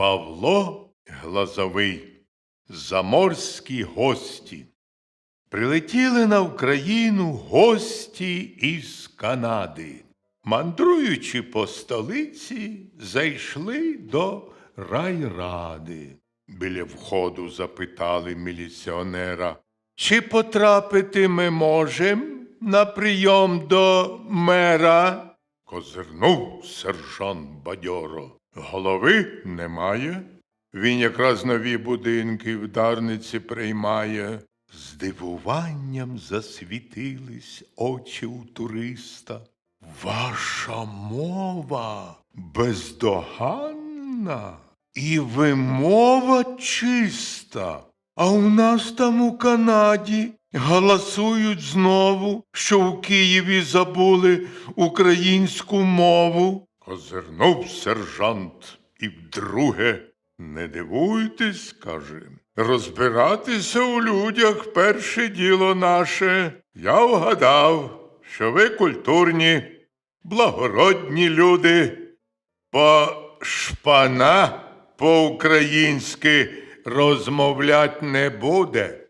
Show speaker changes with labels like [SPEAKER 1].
[SPEAKER 1] Павло Глазовий, заморські гості. Прилетіли на Україну гості із Канади. Мандруючи по столиці, зайшли до райради. Біля входу запитали міліціонера, чи потрапити ми можем на прийом до мера? Козирнув сержант бадьоро. Голови немає. Він якраз нові будинки в Дарниці приймає. Здивуванням засвітились очі у туриста. Ваша мова бездоганна і вимова чиста. А у нас там у Канаді галасують знову, що у Києві забули українську мову. Озирнув сержант і вдруге. Не дивуйтесь, каже. Розбиратися у людях перше діло наше. Я вгадав, що ви культурні, благородні люди, бо шпана по-українськи розмовлять не буде.